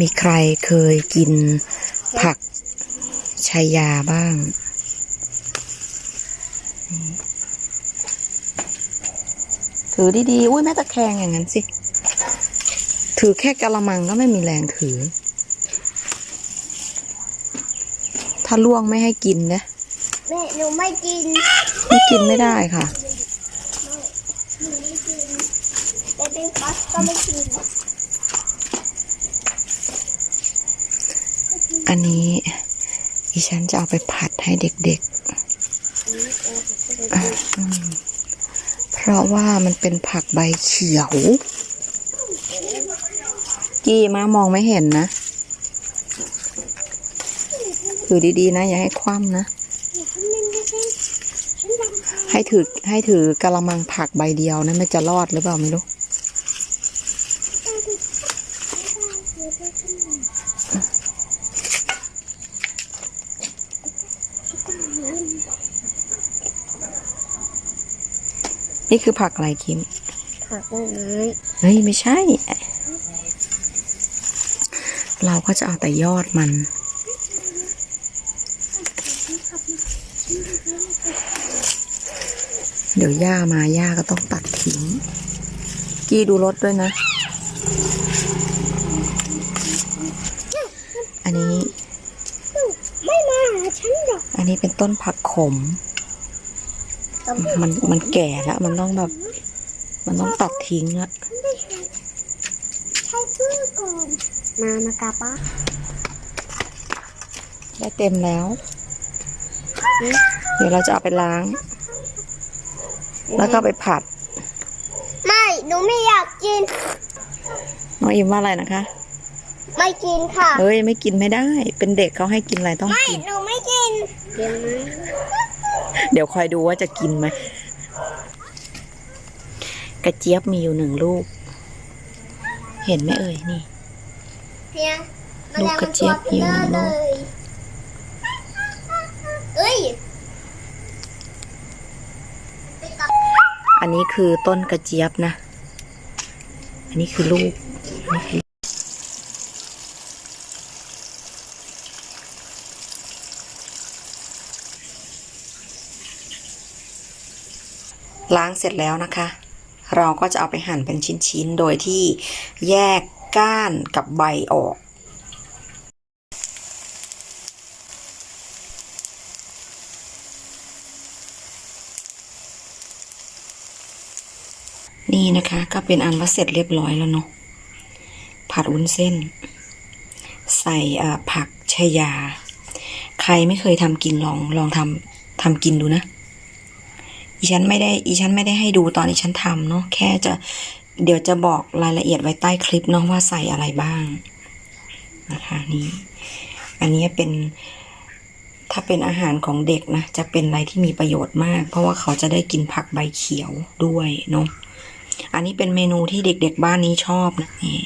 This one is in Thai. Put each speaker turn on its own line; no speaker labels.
มีใครเคยกินผักชายาบ้าง ถือดีๆ อุ้ยแม่ตะแคงอย่างนั้นสิ ถือแค่กะละมังก็ไม่มีแรงถือ ถ้าล่วงไม่ให้กินนะ
แม่หนูไม่กิน
ไม่กินไม่ได้ค่ะ
หนูไม่กินเบบี้ฟัสก็ไม่กิน
อันนี้ดิฉันจะเอาไปผัดให้เด็กๆ เพราะว่ามันเป็นผักใบเขียว กี้มามองไม่เห็นนะถือดีๆนะ อย่าให้คว่ำนะ ให้ถือให้ถือกะละมังผักใบเดียวนะมันจะรอดหรือเปล่าไม่รู้ นี่คือผักอะไรคิม
ผักไม้
เฮ้ยไม่ใช่ เราก็จะเอาแต่ยอดมัน เดี๋ยวย่ามาย่าก็ต้องตัดทิ้ง กี้ดูรถด้วยนะ อันนี้
ไม่มาหาฉันหรอก
อันนี้เป็นต้นผักขม มันมันแก่แล้ว มันต้องแบบ มันต้องตัดทิ้งละ
ใช้เพื่อก่อนมามากาป้า
ได้เต็มแล้ว เดี๋ยวเราจะเอาไปล้าง แล้วก็ไปผัด
ไม่หนูไม่อยากกิน
น้องอิมว่าอะไรนะคะ
ไม่กินค่ะ
เฮ้ยไม่กินไม่ได้ เป็นเด็กเขาให้กินอะไรต้อง
ไม่
กิน
หนู ไม่กินกินไหม
เดี๋ยวคอยดูว่าจะกินไหมกระเจี๊ยบมีอยู่หนึ่งลูก เห็นไหมเอ่ยนี่
เพียง
ลูกกระเจี๊ยบหิวนะลูก
เลยเอ้ย
อันนี้คือต้นกระเจี๊ยบนะ อันนี้คือลูกอันนี้คือ ล้างเสร็จแล้วนะคะ เราก็จะเอาไปหั่นเป็นชิ้นๆ โดยที่แยกก้านกับใบออก นี่นะคะก็เป็นอันว่าเสร็จเรียบร้อยแล้วเนาะผัดวุ้นเส้น ใส่ผักชายา ใครไม่เคยทำกินลองลองทำทำกินดูนะ อีฉันไม่ได้อีฉันไม่ได้ให้ดูตอนอีฉันทำเนาะแค่จะเดี๋ยวจะบอกรายละเอียดไว้ใต้คลิปเนาะว่าใส่อะไรบ้างนะคะนี่อันนี้เป็นถ้าเป็นอาหารของเด็กนะจะเป็นอะไรที่มีประโยชน์มาก เพราะว่าเขาจะได้กินผักใบเขียวด้วยเนาะอันนี้เป็นเมนูที่เด็กๆบ้านนี้ชอบนะนี่